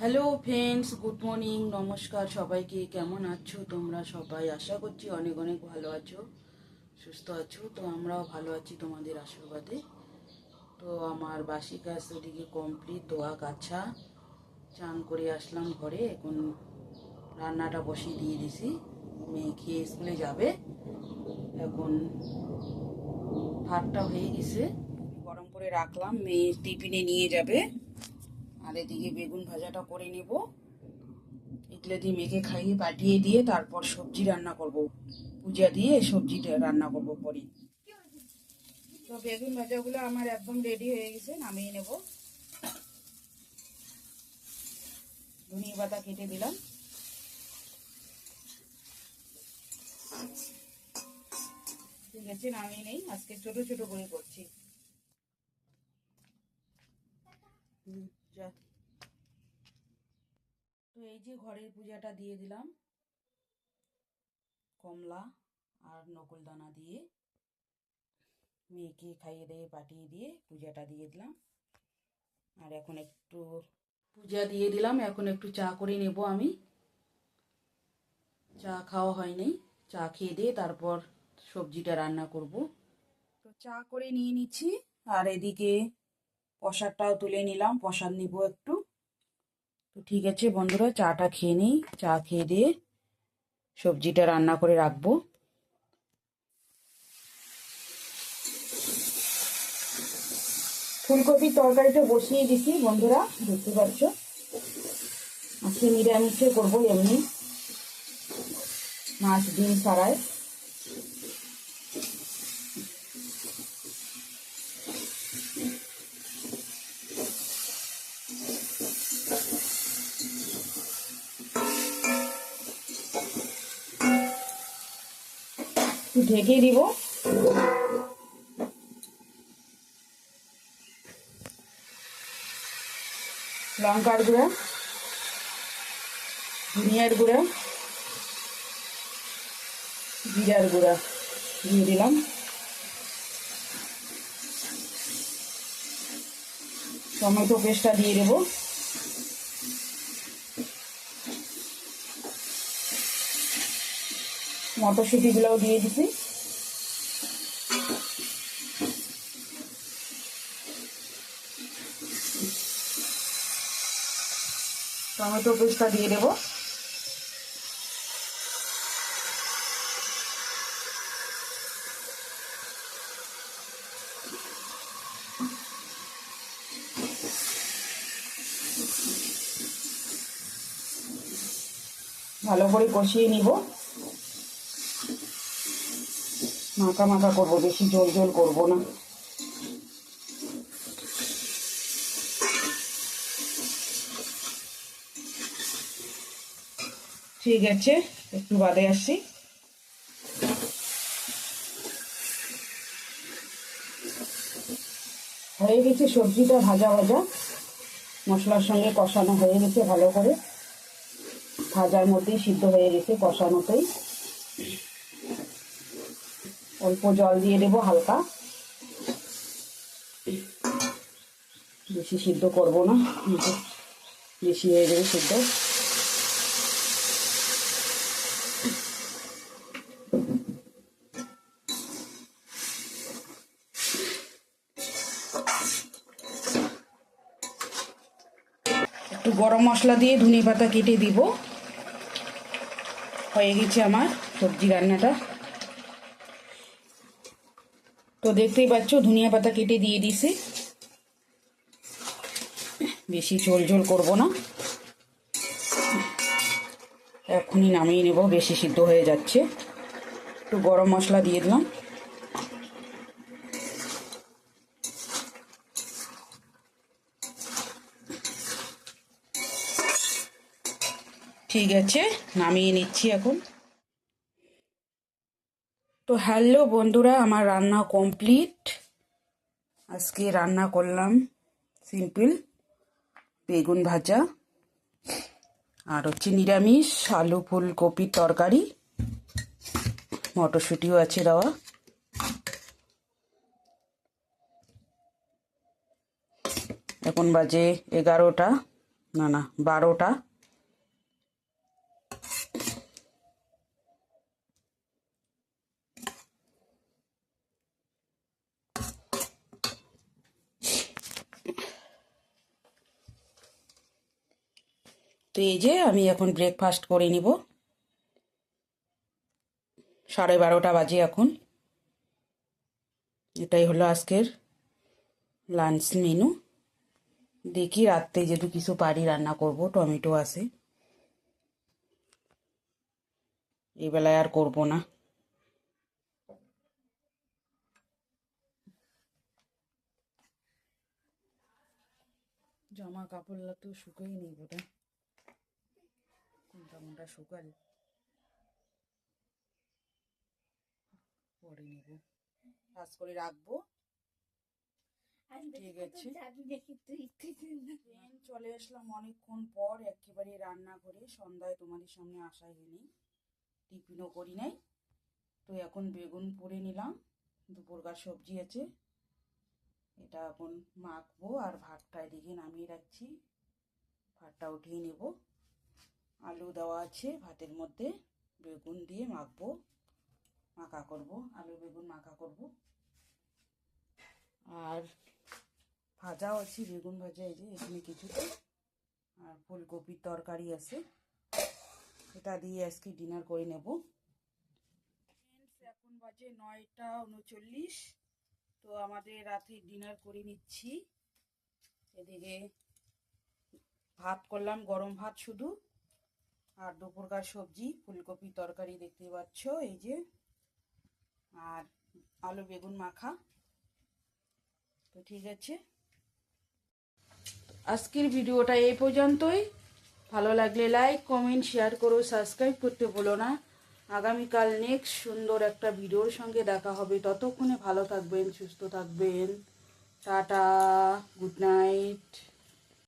Hello friends good morning নমস্কার সবাইকে। কেমন আছো তোমরা সবাই? আশা করছি অনেক অনেক ভালো আছো, সুস্থ আছো। তো আমরাও ভালো আছি তোমাদের আশীর্বাদে। তো আমার বাসি কাজ ওদিকে কমপ্লিট দোয়া কাছা। চান করে আসলাম ঘরে। এখন রান্নাটা বসিয়ে দিয়ে দিছি। মেয়ে খেয়ে স্কুলে যাবে। এখন ভাতটা হয়ে গেছে। গরম করে রাখলাম। মেয়ে টিফিনে নিয়ে যাবে। আর এদিকে বেগুন ভাজাটা করে নেব। এগুলো দিয়ে মেখে খাইয়ে পাঠিয়ে দিয়ে তারপর সবজি রান্না করব। পূজা দিয়ে সবজিটা রান্না করব পরে। তো বেগুন ভাজাগুলো আমার একদম রেডি হয়ে গেছে নামিয়ে নেব। ধনিয়া পাতা কেটে দিলাম। ঠিক আছে নামিয়ে নেই। আজকে ছোট ছোট করে করছি। হুম, যা তো এই যে ঘরের পূজাটা দিয়ে দিলাম। কমলা আর নকুল দানা দিয়ে মেয়েকে খাইয়ে দিয়ে পাঠিয়ে দিয়ে পূজাটা দিয়ে দিলাম। আর এখন একটু পূজা দিয়ে দিলাম। এখন একটু চা করে নেব আমি। চা খাওয়া হয়নি চা খেয়ে দিয়ে তারপর সবজিটা রান্না করব। তো চা করে নিয়ে নিচ্ছি। আর এদিকে প্রসাদটাও তুলে নিলাম, প্রসাদ নিব একটু। তো ঠিক আছে বন্ধুরা, চাটা খেয়ে নিই, চা খেয়ে দিয়ে সবজিটা রান্না করে রাখব। ফুলকপির তরকারিটা বসিয়ে দিছি বন্ধুরা, দেখতে পাচ্ছ? আজকে নিরামিষে করব এমনি। মাছ, ডিম ছাড়ায় একটু ঢেকে দিব। লঙ্কার গুঁড়া, ধনিয়ার গুঁড়া, জিরার গুঁড়া দিয়ে দিলাম। টমেটো পেস্টটা দিয়ে দেবো। মটরশুঁটিগুলোও দিয়ে দিছি টমেটো পেস্টটা দিয়ে দেবো। ভালো করে কষিয়ে নিব। মাখা মাখা করব, বেশি জল জল করব না। ঠিক আছে, একটু বাদে আসছি হয়ে গেছে সবজিটা ভাজা ভাজা। মশলার সঙ্গে কষানো হয়ে গেছে ভালো করে। ভাজার মধ্যেই সিদ্ধ হয়ে গেছে কষানোতেই। অল্প জল দিয়ে দেবো হালকা। বেশি সিদ্ধ করব না বেশি হয়ে যাবে সিদ্ধ। একটু গরম মশলা দিয়ে ধনে পাতা কেটে দিব। হয়ে গেছে আমার সবজি রান্নাটা। তো দেখতেই পাচ্ছ, ধনিয়া পাতা কেটে দিয়ে দিছি। বেশি ঝোল ঝোল করব না। এখনই নামিয়ে নেব, বেশি সিদ্ধ হয়ে যাচ্ছে। একটু গরম মশলা দিয়ে দিলাম। ঠিক আছে, নামিয়ে নিচ্ছি এখন। তো হ্যালো বন্ধুরা, আমার রান্না কমপ্লিট আজকে রান্না করলাম সিম্পল বেগুন ভাজা আর হচ্ছে নিরামিষ আলু ফুলকপির তরকারি। মটরশুঁটিও আছে দেওয়া। এখন বাজে এগারোটা, না না, বারোটা। তো এই যে আমি এখন ব্রেকফাস্ট করে নিব। সাড়ে বারোটা বাজে এখন। এটাই হলো আজকের লাঞ্চ মেনু দেখি রাত্রে যেটু কিছু পারি রান্না করব, টমেটো আছে। এই বেলায় আর করব না। জামা কাপড় তো শুকাই নেই বোধ কোনটা শুকাল পরে নেব। কাজ করে রাখব। ঠিক আছে। ট্রেন চলে আসলাম অনেকক্ষণ পর একেবারে রান্না করে সন্ধ্যায় তোমাদের সামনে আসা হয়নি। টিফিনও করি নাই। তো এখন বেগুন পরে নিলাম। দুপুরকার সবজি আছে। এটা এখন মাখবো আর ভাতটা এদিকে নামিয়ে রাখছি। ভাতটা উঠিয়ে নেব। আলু দেওয়া আছে ভাতের মধ্যে। বেগুন দিয়ে মাখবো। মাখা করব। আলু, বেগুন মাখা করব। আর ভাজাও আছে, বেগুন ভাজা এই যে, এখানে কিছুটা। আর ফুলকপির তরকারি আছে। এটা দিয়ে আজকে ডিনার করে নেব। এখন বাজে নয়টা উনচল্লিশ। তো আমাদের রাতে ডিনার করে নিচ্ছি। এদিকে ভাত করলাম, গরম ভাত শুধু। আর দুপুরকার সবজি ফুলকপি তরকারি দেখতে পাচ্ছ, এই যে। আর আলু বেগুন মাখা। তো ঠিক আছে। আজকের ভিডিওটা এই পর্যন্তই। ভালো লাগলে লাইক কমেন্ট শেয়ার করো সাবস্ক্রাইব করতে ভুলো না। আগামীকাল নেক্সট সুন্দর একটা ভিডিওর সঙ্গে দেখা হবে। ততক্ষণে ভালো থাকবেন, সুস্থ থাকবেন। Tata good night